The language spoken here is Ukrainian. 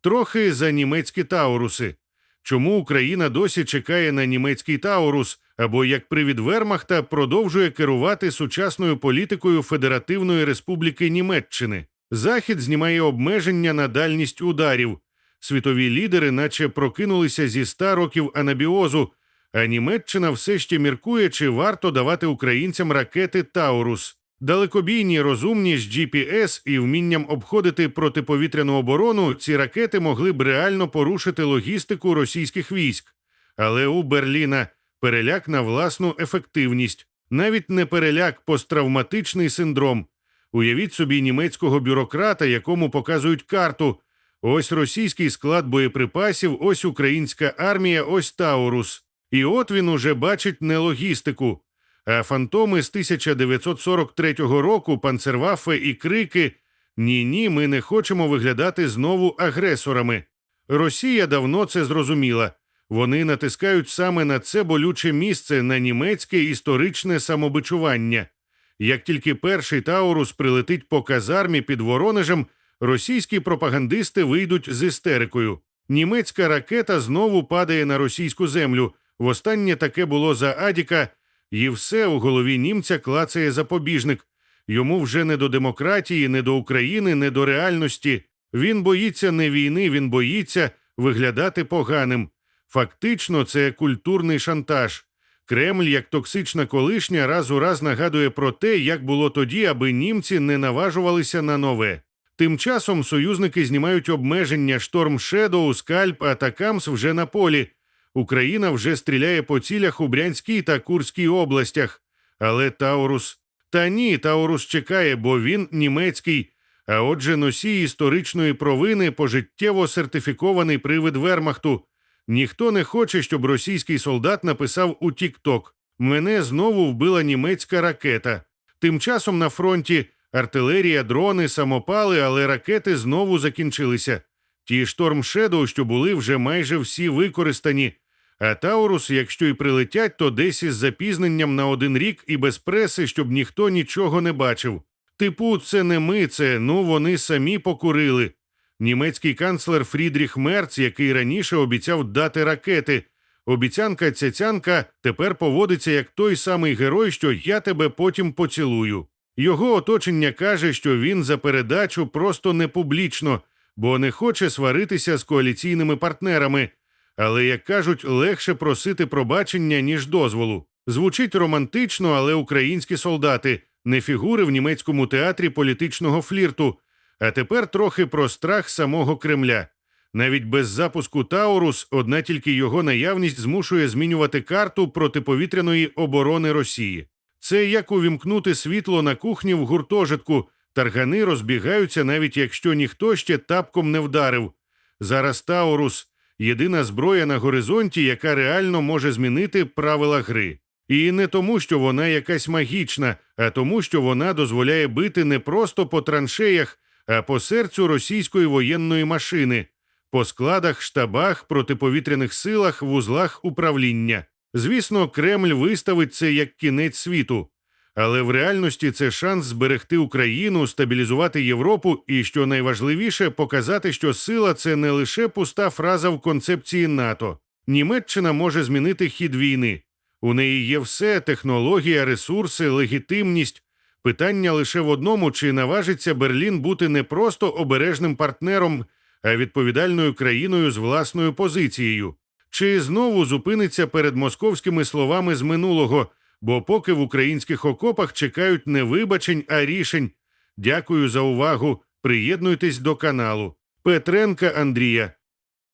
трохи за німецькі тауруси. Чому Україна досі чекає на німецький таурус або як привід Вермахта продовжує керувати сучасною політикою Федеративної Республіки Німеччини? Захід знімає обмеження на дальність ударів. Світові лідери, наче прокинулися зі ста років анабіозу, а Німеччина все ще міркує, чи варто давати українцям ракети Таурус. Далекобійні, розумні з GPS і вмінням обходити протиповітряну оборону, ці ракети могли б реально порушити логістику російських військ. Але у Берліна переляк на власну ефективність, навіть не переляк, посттравматичний синдром. Уявіть собі німецького бюрократа, якому показують карту. Ось російський склад боєприпасів, ось українська армія, ось Таурус. І от він уже бачить не логістику. А фантоми з 1943 року, панцерваффе і крики Ні, ні, ми не хочемо виглядати знову агресорами. Росія давно це зрозуміла. Вони натискають саме на це болюче місце, на німецьке історичне самобичування. Як тільки перший Таурус прилетить по казармі під Воронежем, російські пропагандисти вийдуть з істерикою. Німецька ракета знову падає на російську землю. Востаннє таке було за Адіка, і все у голові німця клацає запобіжник. Йому вже не до демократії, не до України, не до реальності. Він боїться не війни, він боїться виглядати поганим. Фактично, це культурний шантаж. Кремль, як токсична колишня, раз у раз нагадує про те, як було тоді, аби німці не наважувалися на нове. Тим часом союзники знімають обмеження Шторм Шедоу, Скальп, Атакамс вже на полі. Україна вже стріляє по цілях у Брянській та Курській областях. Але Таурус. Та ні, Таурус чекає, бо він німецький. А отже, носій історичної провини пожиттєво сертифікований привид Вермахту. Ніхто не хоче, щоб російський солдат написав у Тік-Ток Мене знову вбила німецька ракета. Тим часом на фронті артилерія, дрони, самопали, але ракети знову закінчилися. Ті шторм Шедоу, що були, вже майже всі використані. А Таурус, якщо й прилетять, то десь із запізненням на один рік і без преси, щоб ніхто нічого не бачив. Типу, це не ми, це ну вони самі покурили. Німецький канцлер Фрідріх Мерц, який раніше обіцяв дати ракети. Обіцянка цяцянка тепер поводиться як той самий герой, що я тебе потім поцілую. Його оточення каже, що він за передачу просто не публічно, бо не хоче сваритися з коаліційними партнерами. Але, як кажуть, легше просити пробачення, ніж дозволу. Звучить романтично, але українські солдати не фігури в німецькому театрі політичного флірту. А тепер трохи про страх самого Кремля. Навіть без запуску Таурус одна тільки його наявність змушує змінювати карту протиповітряної оборони Росії. Це як увімкнути світло на кухні в гуртожитку. Таргани розбігаються, навіть якщо ніхто ще тапком не вдарив. Зараз Таурус єдина зброя на горизонті, яка реально може змінити правила гри. І не тому, що вона якась магічна, а тому, що вона дозволяє бити не просто по траншеях, а по серцю російської воєнної машини, по складах, штабах, протиповітряних силах, вузлах управління. Звісно, Кремль виставить це як кінець світу, але в реальності це шанс зберегти Україну, стабілізувати Європу і, що найважливіше, показати, що сила це не лише пуста фраза в концепції НАТО. Німеччина може змінити хід війни. У неї є все: технологія, ресурси, легітимність. Питання лише в одному: чи наважиться Берлін бути не просто обережним партнером, а відповідальною країною з власною позицією, чи знову зупиниться перед московськими словами з минулого, бо поки в українських окопах чекають не вибачень, а рішень. Дякую за увагу. Приєднуйтесь до каналу. Петренка Андрія.